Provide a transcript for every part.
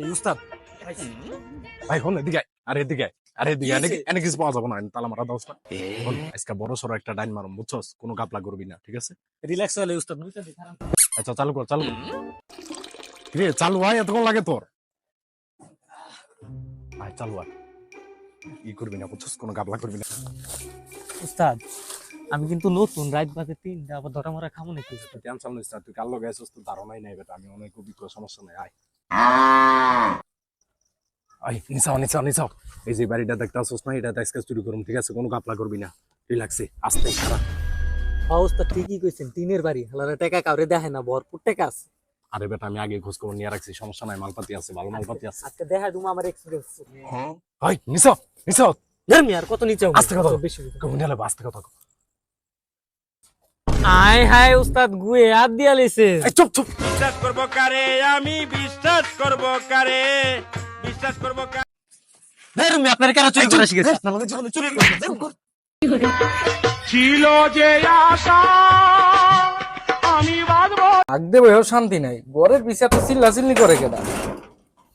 এই উস্তাদ ভাই হন এদিকে আয়। আরে এদিকে আয়। আরে এদিকে এনে কিছু পাওয়া যাবে না তালা মারা দাও উস্তাদ। আজকে বড় সড়ো একটা ডাইন মারম বুঝছস? কোনো গাপলা করবি না ঠিক আছে? রিল্যাক্স হলে উস্তাদ আচ্ছা চালু কর চালু রে চালু হয় এতক্ষণ লাগে তোর? আয় চালু আয়। ই করবি না বুঝছস? কোনো গাপলা করবি না। উস্তাদ আমি কিন্তু নতুন রাত বাজে তিনটা আবার ধরা মরা খামো নাকি? টেনশন নিস তুই ধারণাই নাই বেটা। আমি অনেক অভিজ্ঞ সমস্যা নাই আয়। আয় নিচাও নিচাও নিচাও। এই যে বাড়িটা দেখতে না এটা আজকে চুরি করুম ঠিক আছে? কোনো গাপলা করবি না। রিল্যাক্সে আস্তে খারাপ হ্যাঁ উস্তাদ ঠিকই কইছেন টিনের বাড়ি। হালারা টাকা কাউরে দেখে না ভরপুর টাকা আছে। আরে বেটা আমি আগে খোঁজ খবর নিয়ে রাখছি সমস্যা নাই মালপাতি আছে ভালো মালপাতি আছে। আজকে দেখা তুমি আমার এক্সপিরিয়েন্স হাই নিচাও নিচাও। ধর্মি আর কত নিচে আস্তে কথা বেশি হয়ে আস্তে কথা। আয় হায় উস্তাদ গুয়ে হাত দিয়া চুপ চুপ। বিশ্বাস করব কারে? আমি বিশ্বাস করব কারে? বিশ্বাস করব কারে? ধর্মি আপনার কেন চুরি করে শিখেছে আমাদের জীবনে চুরি করবে ছিল যে আশা আমি বাঁধবো। আগদে বইও শান্তি নাই। ঘরের পিছে এত চিল্লা চিল্লি করে কেডা?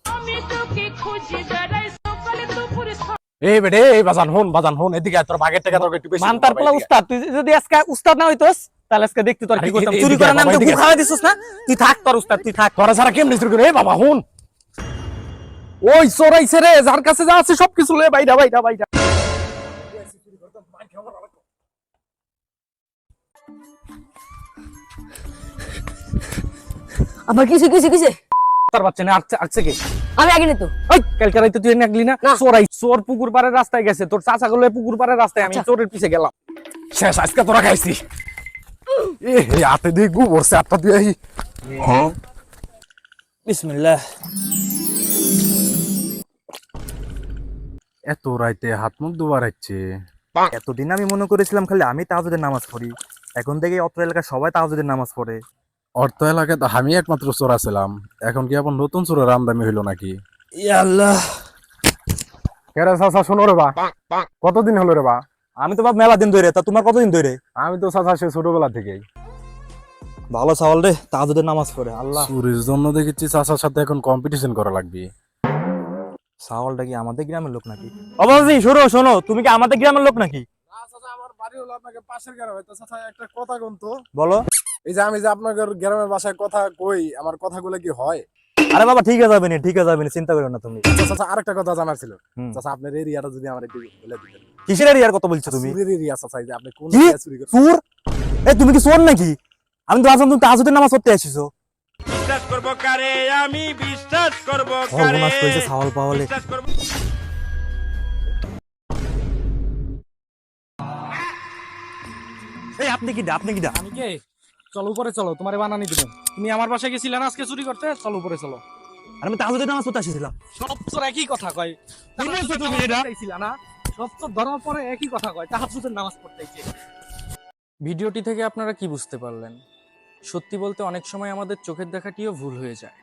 আমি তোকে খুঁজি বেড়াই সকালে দুপুরে এই বেটে এই বাজান হন বাজান হন এদিকে তোর বাগের টাকা তোর একটু বেশি মানতার পোলা উস্তাদ তুই যদি আজকে উস্তাদ না হইতোস তাহলে আজকে দেখতে তোর কি করতাম? চুরি করার নাম তো এদিকে গু আয়। খাওয়া দিছিস না? তুই থাক তোর উস্তাদ তুই থাক। তোরা সারা কেমনি চুরি করে এই বাবা হন। ওই চোরাইছে রে যার কাছে যা আছে সবকিছু লে বাইরা বাইরা বাইরা। আমার কিছু কিছু কিছু তার বাচ্চা না কে? আমি আগে নিত ওই কালকে রাইতে তুই নাগলি না। চোরাই চোর পুকুর পাড়ের রাস্তায় গেছে। তোর চাচা গুলো পুকুর পাড়ের রাস্তায় আমি আচ্ছা। চোরের পিছে গেলাম। শেষ আজকে তোরা খাইছি। এ হে হাতে দিয়ে গু বসছে আটটা দিয়ে এই বিসমিল্লাহ। এত রাইতে হাত মুখ দুবার হচ্ছে এতদিন আমি মনে করেছিলাম খালি আমি তাহাজুদের নামাজ পড়ি। এখন থেকে অত্র এলাকার সবাই তাহাজুদের নামাজ পড়ে। অর্থ এলাকায় তো আমি একমাত্র চোরা ছিলাম। এখন কি এখন নতুন চোরের আমদামি হইল নাকি? আল্লাহ কেরে চাচা শোনো রে বা। কতদিন হলো রে বা? আমি তো বাপ মেলা দিন ধরে তা তোমার কতদিন ধরে? আমি তো চাচা সে ছোটবেলা থেকেই। ভালো চাওয়াল রে তাহাজুদের নামাজ পড়ে আল্লাহ। চুরির জন্য দেখেছি চাচার সাথে এখন কম্পিটিশন করা লাগবে। চাওয়ালটা কি আমাদের গ্রামের লোক নাকি? অবাজি শোনো শোনো তুমি কি আমাদের গ্রামের লোক নাকি? আমার বাড়ি হলো আপনাকে পাশের গ্রামে। তো চাচা একটা কথা কোন তো। বলো। এই যে আমি যে আপনাদের গ্রামের বাসায় কথা কই আমার কথাগুলো কি হয়? আরে বাবা ঠিক আছে যাবে না ঠিক আছে যাবে না চিন্তা করো না তুমি। আচ্ছা, চাচা আরেকটা কথা জানার ছিল। চাচা আপনার এরিয়াটা যদি আমার একটু বলে দিতেন। কিসের এরিয়ার কথা বলছো তুমি? চুরির এরিয়া চাচা এই যে আপনি কোন কি? এরিয়া চুরি করেন চোর এ তুমি কি চোর নাকি? আমি তো ভাবছিলাম তুমি তাহাজুদের নামাজ পড়তে আসিছো। বিশ্বাস করব কারে? আমি বিশ্বাস করব কারে? সর্বনাশ করেছে চাওয়াল পাওয়ালে। এই আপনি কি আপনি কি আমি কে? চলো উপরে চলো তোমার বানানি দিব। তুমি আমার বাসায় গেছিলে না আজকে চুরি করতে? চলো উপরে চলো। আর আমি তাহলে নামাজ পড়তে আসিছিলাম। সব চোর একই কথা কয়। তুমি তুমি এটা? না? সব চোর ধরার পরে একই কথা কয় তাহাজুদের নামাজ পড়তেছে ভিডিওটি থেকে আপনারা কি বুঝতে পারলেন? সত্যি বলতে অনেক সময় আমাদের চোখের দেখাটিও ভুল হয়ে যায়।